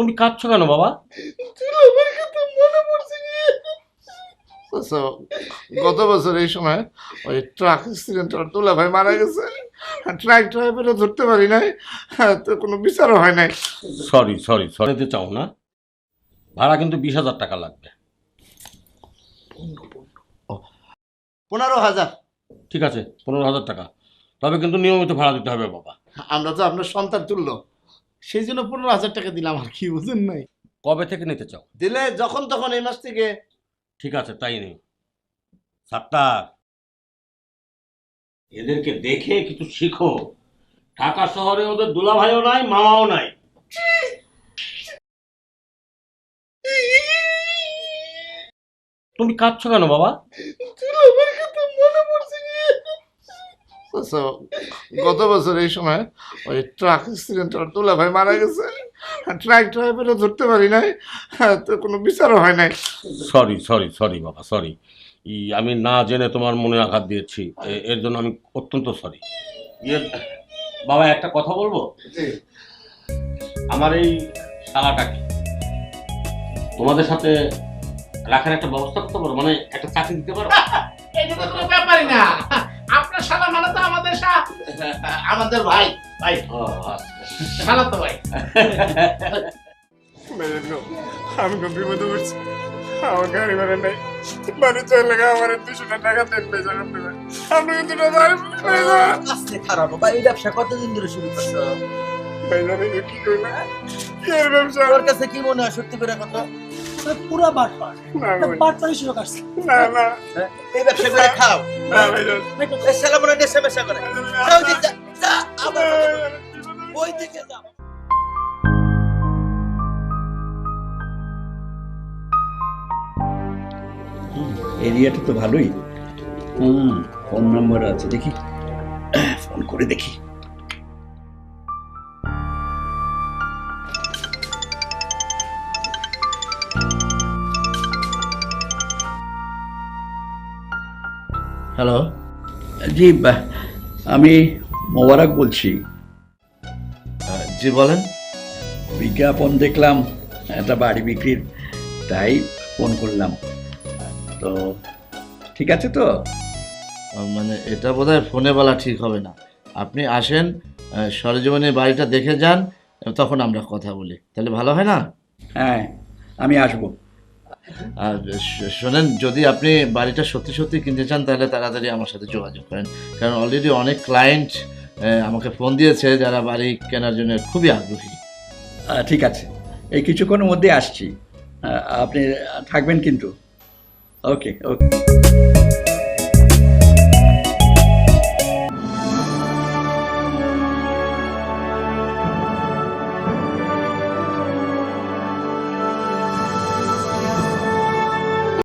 তুমি কাঁদছো কেন বাবা? আচ্ছা, গত বছর এই সময় ওই ট্রাক অ্যাক্সিডেন্ট তুলা ভাই মারা গেছে। ট্রাক ড্রাইভারও ধরতে পারি নাই হ্যাঁ, তো কোনো বিচারও হয় নাই। সরি সরি সরি দিতে চাও না। ভাড়া কিন্তু বিশ হাজার টাকা লাগবে। পনেরো হাজার। ঠিক আছে পনেরো হাজার টাকা। তবে কিন্তু নিয়মিত ভাড়া দিতে হবে বাবা। আমরা তো আপনার সন্তান তুলল সেই জন্য পনেরো হাজার টাকা দিলাম আর কি বুঝেন নাই। কবে থেকে নিতে চাও? দিলে যখন তখন এই মাস থেকে। ঠিক আছে তাই নেই। সাত্তার এদেরকে দেখে কিছু শিখো। ঢাকা শহরে ওদের দুলাভাইও নাই মামাও নাই। তুমি কাঁদছো কেন বাবা? আচ্ছা, গত বছর এই সময় ওই ট্রাক অ্যাক্সিডেন্ট তুলা ভাই মারা গেছে। ট্রাক ড্রাইভারও ধরতে পারি নাই। হ্যাঁ, তো কোনো বিচারও হয় নাই। সরি সরি সরি বাবা সরি ই আমি না জেনে তোমার মনে আঘাত দিয়েছি। এ- এর জন্য আমি অত্যন্ত সরি ইয়ে বাবা একটা কথা বলব? আমার এই শালাটাকে তোমাদের সাথে রাখার একটা ব্যবস্থা করতে পারো? মানে একটা চাকরি দিতে পারো? এটা তো কোনো ব্যাপারই না। শালা মানে তো আমাদের আমাদের ভাই। ভাই। আচ্ছা। শালা তো ভাই। আমি খুব বিপদে পড়ছি। আমার গাড়ি ভাড়া নেই। বাড়ি চলে গেলে আমার দুশো টাকা দেন পেয়েছেন আপনি আপনি কিন্তু আস্তে খারাপ। এই ব্যবসা কতদিন ধরে শুরু করছ? ভাই জানি কি করলে কি এর ব্যবসা তোর কাছে কি মনে হয় সত্যি করে কত পুরা না না এই ব্যবসা করে খাও। এই মনে করে। যাও যে যা, যা, আবার বই থেকে যাও। এরিয়াটা তো ভালোই। হুম ফোন নাম্বার আছে দেখি। ফোন করে দেখি। হ্যালো জি আমি মোবারক বলছি। জি বলেন। বিজ্ঞাপন দেখলাম একটা বাড়ি বিক্রির তাই ফোন করলাম। তো ঠিক আছে তো? মানে এটা বোধহয় ফোনে বলা ঠিক হবে না। আপনি আসেন আহ, সরেজমিনে বাড়িটা দেখে যান তখন আমরা কথা বলি। তাহলে ভালো হয় না? হ্যাঁ আমি আসব। আর শোনেন, যদি আপনি বাড়িটা সত্যি সত্যি কিনতে চান, তাহলে তাড়াতাড়ি আমার সাথে যোগাযোগ করেন। কারণ অলরেডি অনেক ক্লায়েন্ট আমাকে ফোন দিয়েছে যারা বাড়ি কেনার জন্য খুবই আগ্রহী। ঠিক আছে। এই কিছুক্ষণের মধ্যে আসছি। আপনি থাকবেন কিন্তু। ওকে ওকে